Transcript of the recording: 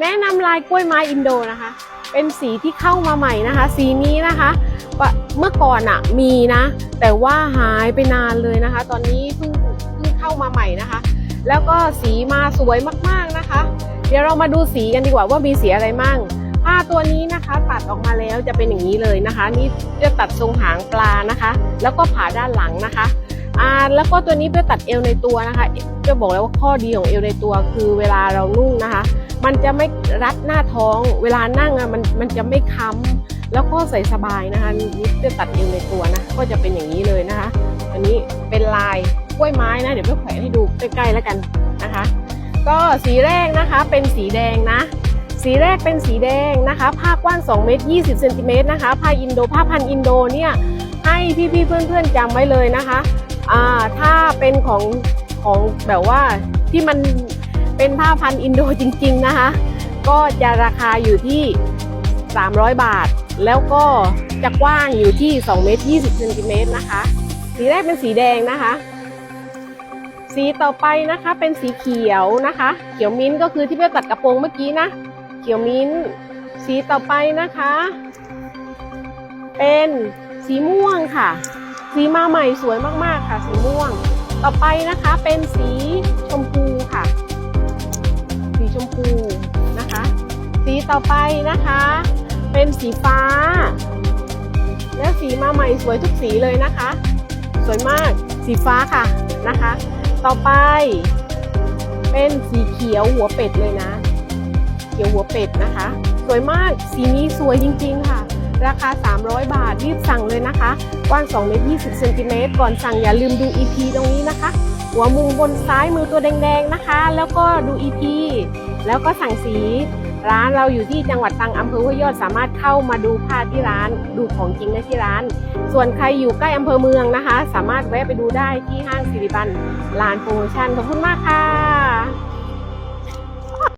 แนะนำลายกล้วยไม้อินโดนะคะ เป็นสีที่เข้ามาใหม่นะคะ สีนี้นะคะ เมื่อก่อนอะมีนะ แต่ว่าหายไปนานเลยนะคะ ตอนนี้เพิ่งเพิ่งเข้ามาใหม่นะคะ แล้วก็สีมาสวยมากๆนะคะ เดี๋ยวเรามาดูสีกันดีกว่าว่ามีสีอะไรมั่งผ้าตัวนี้นะคะตัดออกมาแล้วจะเป็นอย่างนี้เลยนะคะ นี่จะตัดทรงหางปลานะคะ แล้วก็ผ่าด้านหลังนะคะอ่าแล้วก็ตัวนี้เพื่อตัดเอวในตัวนะคะ จะบอกแล้วว่าข้อดีของเอวในตัวคือเวลาเรานุ่งนะคะ มันจะไม่รัดหน้าท้อง เวลานั่งอะมันมันจะไม่ค้ำแล้วก็ใส่สบายนะคะนี่จะตัดเอวในตัวนะ ก็จะเป็นอย่างนี้เลยนะคะ อันนี้เป็นลายกล้วยไม้นะเดี๋ยวไปแขวนให้ดูใกล้ๆแล้วกันนะคะ ก็สีแรกนะคะเป็นสีแดงนะ สีแรกเป็นสีแดงนะคะ ผ้ากว้าง2เมตร20เซนติเมตรนะคะผ้าอินโดผ้าพันอินโดเนี่ยให้พี่ๆเพื่อนๆจำไว้เลยนะคะอ่าถ้าเป็นของของแบบว่าที่มัน เป็นผ้าพันอินโดจริงๆนะคะ ก็จะราคาอยู่ที่ 300 บาท แล้วก็จะกว้างอยู่ที่2เมตร20เซนติเมตรนะคะ สีแรกเป็นสีแดงนะคะ สีต่อไปนะคะเป็นสีเขียวนะคะ เขียวมิ้นก็คือที่เพื่อตัดกระโปรงเมื่อกี้นะ เขียวมิ้น สีต่อไปนะคะ เป็นสีม่วงค่ะ สีมาใหม่สวยมากๆค่ะ สีม่วง ต่อไปนะคะเป็นสีชมพูค่ะ ต่อไปนะคะ เป็นสีฟ้า และสีมาใหม่สวยทุกสีเลยนะคะ สวยมากสีฟ้าค่ะนะคะ ต่อไป เป็นสีเขียวหัวเป็ดเลยนะ เขียวหัวเป็ดนะคะ สวยมากสีนี้สวยจริงๆค่ะ ราคา 300 บาทรีบสั่งเลยนะคะกว้าง2เมตร20เซนติเมตรก่อนสั่งอย่าลืมดู EP ตรงนี้นะคะ หัวมุมบนซ้ายมือตัวแดงๆนะคะ แล้วก็ดู EP แล้วก็สั่งสี ร้านเราอยู่ที่จังหวัดตรังอำเภอห้วยยอดสามารถเข้ามาดูผ้าที่ร้านดูของจริงได้ที่ร้าน ส่วนใครอยู่ใกล้อำเภอเมืองนะคะ สามารถแวะไปดูได้ที่ห้างสิริบันลานโปรโมชั่นขอบคุณมากค่ะ